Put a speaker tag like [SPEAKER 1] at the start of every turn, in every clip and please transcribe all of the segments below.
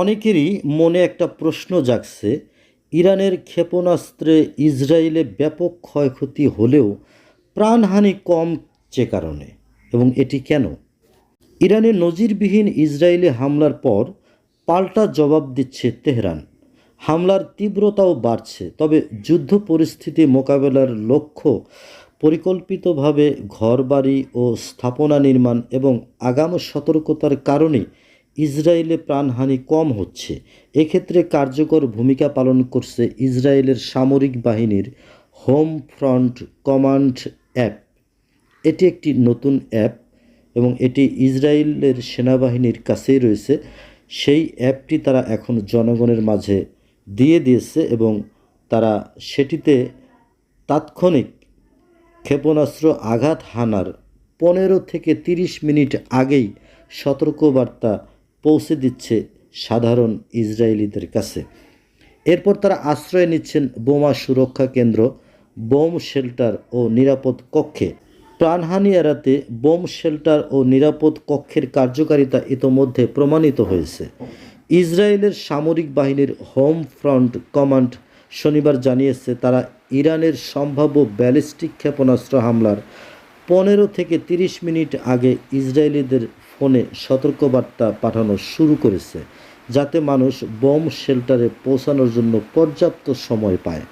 [SPEAKER 1] অনেকেরই মনে একটা প্রশ্ন জাগছে, ইরানের ক্ষেপণাস্ত্রে ইসরায়েলে ব্যাপক ক্ষয়ক্ষতি হলেও প্রাণহানি কম যে কারণে, এবং এটি কেন? ইরানের নজিরবিহীন ইসরায়েলি হামলার পর পাল্টা জবাব দিচ্ছে তেহরান। হামলার তীব্রতাও বাড়ছে, তবে যুদ্ধ পরিস্থিতি মোকাবেলার লক্ষ্য পরিকল্পিতভাবে ঘরবাড়ি ও স্থাপনা নির্মাণ এবং আগাম সতর্কতার কারণে ইসরায়েলে প্রাণহানি কম হচ্ছে। এক্ষেত্রে কার্যকর ভূমিকা পালন করছে ইসরায়েলের সামরিক বাহিনীর হোম ফ্রন্ট কমান্ড অ্যাপ। এটি একটি নতুন অ্যাপ এবং এটি ইসরায়েলের সেনাবাহিনীর কাছেই রয়েছে। সেই অ্যাপটি তারা এখন জনগণের মাঝে দিয়ে দিয়েছে এবং তারা সেটিতে তাৎক্ষণিক ক্ষেপণাস্ত্র আঘাত হানার পনেরো থেকে তিরিশ মিনিট আগেই সতর্কবার্তা পৌঁছে দিচ্ছে সাধারণ ইসরায়েলিদের কাছে। এরপর তারা আশ্রয় নিচ্ছেন বোমা সুরক্ষা কেন্দ্র, বোম শেল্টার ও নিরাপদ কক্ষে। প্রাণহানি এড়াতে বোম শেল্টার ও নিরাপদ কক্ষের কার্যকারিতা ইতোমধ্যে প্রমাণিত হয়েছে। ইসরায়েলের সামরিক বাহিনীর হোম ফ্রন্ট কমান্ড শনিবার জানিয়েছে, তারা ইরানের সম্ভাব্য ব্যালিস্টিক ক্ষেপণাস্ত্র হামলার পনেরো থেকে তিরিশ মিনিট আগে ইসরায়েলিদের ফোনে সতর্কবার্তা পাঠানো শুরু করেছে, যাতে মানুষ বোম শেল্টারে পৌঁছানোর জন্য পর্যাপ্ত সময় পায়।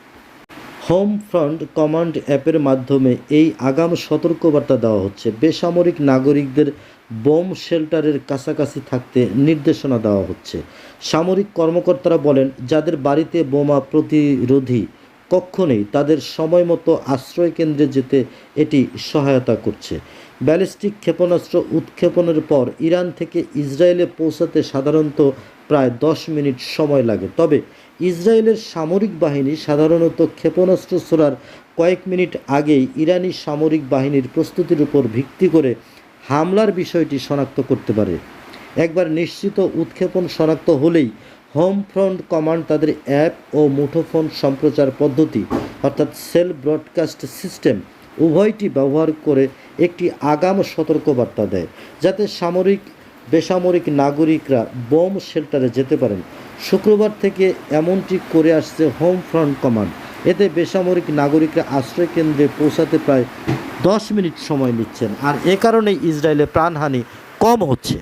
[SPEAKER 1] হোম ফ্রন্ট কমান্ড অ্যাপের মাধ্যমে এই আগাম সতর্কবার্তা দেওয়া হচ্ছে। বেসামরিক নাগরিকদের বোম শেল্টারের কাছাকাছি থাকতে নির্দেশনা দেওয়া হচ্ছে। সামরিক কর্মকর্তারা বলেন, যাদের বাড়িতে বোমা প্রতিরোধী কক্ষ নেই তাদের সময় মতো আশ্রয় কেন্দ্রে যেতে এটি সহায়তা করছে। ব্যালিস্টিক ক্ষেপণাস্ত্র উৎক্ষেপণের পর ইরান থেকে ইসরায়েলে পৌঁছাতে সাধারণত প্রায় দশ মিনিট সময় লাগে। তবে ইসরায়েলের সামরিক বাহিনী সাধারণত ক্ষেপণাস্ত্র ছোড়ার কয়েক মিনিট আগেই ইরানি সামরিক বাহিনীর প্রস্তুতির উপর ভিত্তি করে হামলার বিষয়টি শনাক্ত করতে পারে। একবার নিশ্চিত উৎক্ষেপণ শনাক্ত হলেই হোম ফ্রন্ট কমান্ড তাদের অ্যাপ ও মুঠোফোন সম্প্রচার পদ্ধতি, অর্থাৎ সেল ব্রডকাস্ট সিস্টেম, উভয়টি ব্যবহার করে একটি আগাম সতর্কবার্তা দেয়, যাতে সামরিক, বেসামরিক নাগরিকরা বোম শেল্টারে যেতে পারেন। শুক্রবার থেকে এমনটি করে আসছে হোম ফ্রন্ট কমান্ড। এতে বেসামরিক নাগরিকরা আশ্রয় কেন্দ্রে পৌঁছাতে প্রায় দশ মিনিট সময় নিচ্ছেন। আর এ কারণেই ইসরায়েলে প্রাণহানি কম হচ্ছে।